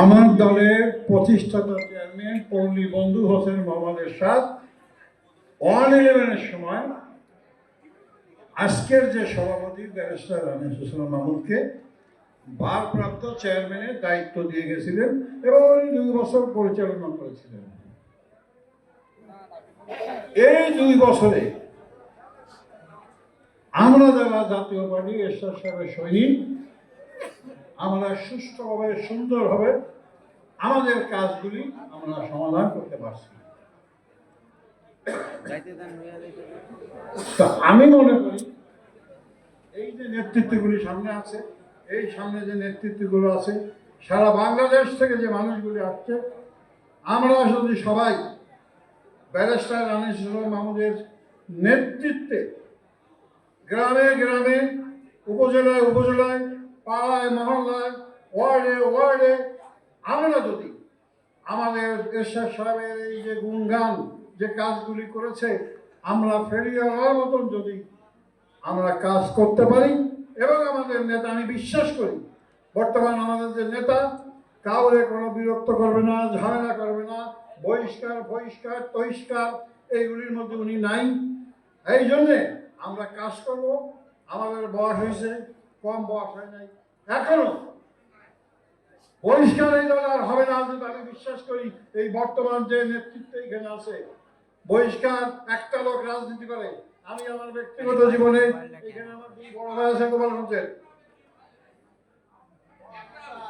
আমার দলের প্রতিষ্ঠাতা চেয়ারম্যান পল্লী বন্ধু হোসেন মোহাম্মদ এরশাদ ওয়ান ইলেভেনের সময় আজকের যে সভাপতি ব্যারিস্টার রামেশ হোসেন মাহমুদকে ভারপ্রাপ্ত চেয়ারম্যানের দায়িত্ব দিয়ে গেছিলেন এবং উনি দুই বছর পরিচালনা করেছিলেন। এই দুই বছরে আমরা যারা জাতীয় পার্টি এরশাদ সাহেবের সৈনিক আমরা সুষ্ঠুভাবে সুন্দরভাবে আমাদের কাজগুলি আমরা সমাধান করতে পারছি। আমি মনে করি এই যে নেতৃত্বগুলি সামনে আছে, এই সামনে যে নেতৃত্বগুলো আছে, সারা বাংলাদেশ থেকে যে মানুষগুলি আসছে, আমরা যদি সবাই ব্যারিস্টার রানিস মাহমুদের নেতৃত্বে গ্রামে গ্রামে, উপজেলায় উপজেলায় পাড়ায়, মহল্লায়, ওয়ার্ডে ওয়ার্ডে, আমরা যদি আমাদের এরশাদ সাহেবের এই যে গুণগান, যে কাজগুলি করেছে, আমরা ফেরিয়ে হওয়ার মতন যদি আমরা কাজ করতে পারি এবং আমাদের নেতা, আমি বিশ্বাস করি, বর্তমান আমাদের যে নেতা, কাউরে কোনো বিরক্ত করবে না, ঝামেলা করবে না, বহিষ্কার বহিষ্কার তহিষ্কার, এইগুলির মধ্যে উনি নাই। এই জন্যে আমরা কাজ করব। আমাদের বয়স হয়েছে, কম বয়স হয় নাই। এখনও বহিষ্কার এই দল আর হবে না যদি আমি বিশ্বাস করি, এই বর্তমান যে নেতৃত্ব এখানে আছে, বহিষ্কার একটা লোক রাজনীতি করে। আমি আমার ব্যক্তিগত জীবনে এখানে আমার দুই বড় ভাই আছে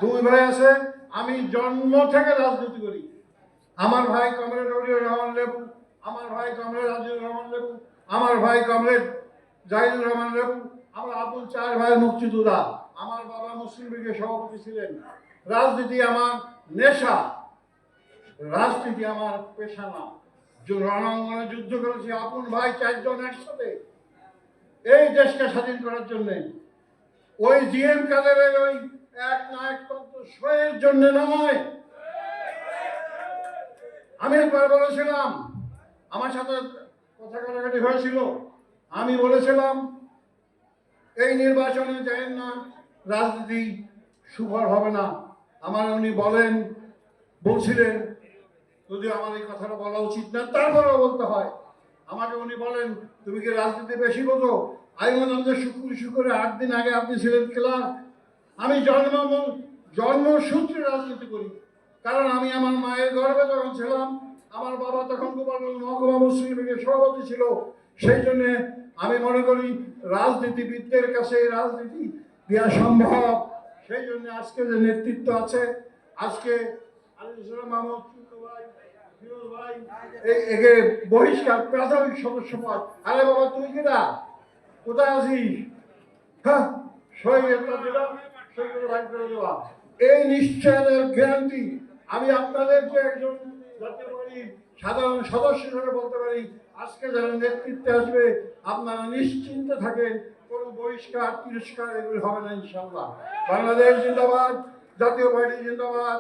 দুই ভাই আছে, আমি জন্ম থেকে রাজনীতি করি। আমার ভাই কমরেড রবিউর রহমান লেবু, আমার ভাই কমরেড আজিজুর রহমান লেবু, আমার ভাই কমরেড জাহিদুর রহমান লেবু আমার আবুল চার ভাই মুক্তিযোদ্ধা। আমার বাবা মুসলিম লীগের সভাপতি ছিলেন। রাজনীতি আমার নেশা। রাজনীতি আমার পেশা না রণাঙ্গনে যুদ্ধ করেছি, আপন ভাই চারজন একসাথে। এই দেশকে স্বাধীন করার জন্য। ওই জিএম কাদেরের ওই এক নায়কতন্ত্র শোয়ের জন্য নয়। আমি একবার বলেছিলাম, আমার সাথে কথা কাটাকাটি হয়েছিল। আমি বলেছিলাম এই নির্বাচনে যাই না, রাজনীতি সুফল হবে না। আমার উনি বলেন, বলছিলেন, যদি আমার এই কথাটা বলা উচিত না, তারপরেও বলতে হয়। আমাকে উনি বলেন, তুমি কি রাজনীতি বেশি বোঝো? আমি বললাম যে শুক্র আট দিন আগে আপনি ছিলেন ক্লার্ক। আমি জন্ম জন্মসূত্রে রাজনীতি করি। কারণ আমি আমার মায়ের গর্ভে যখন ছিলাম, আমার বাবা তখন গোপালগঞ্জ মহকুমা মুসলিম সভাপতি ছিল। সেই জন্যে আমি মনে করি রাজনীতিবিদদের কাছে এই রাজনীতি দেওয়া সম্ভব। সেই জন্য আজকে যে নেতৃত্ব আছে, আজকে বহিষ্কার, প্রাথমিক সদস্য পদ আরে বাবা, তুই কিনা কোথায় আছিস? হ্যাঁ এই নিশ্চয়তার গ্যারান্টি আমি আপনাদেরকে একজন জাতীয় পারি সাধারণ সদস্য হিসেবে বলতে পারি, আজকে যারা নেতৃত্বে আসবে, আপনারা নিশ্চিন্তে থাকেন, কোনো বহিষ্কার, তিরস্কার এগুলি হবে না ইনশাল্লাহ বাংলাদেশ জিন্দাবাদ, জাতীয় পার্টি জিন্দাবাদ।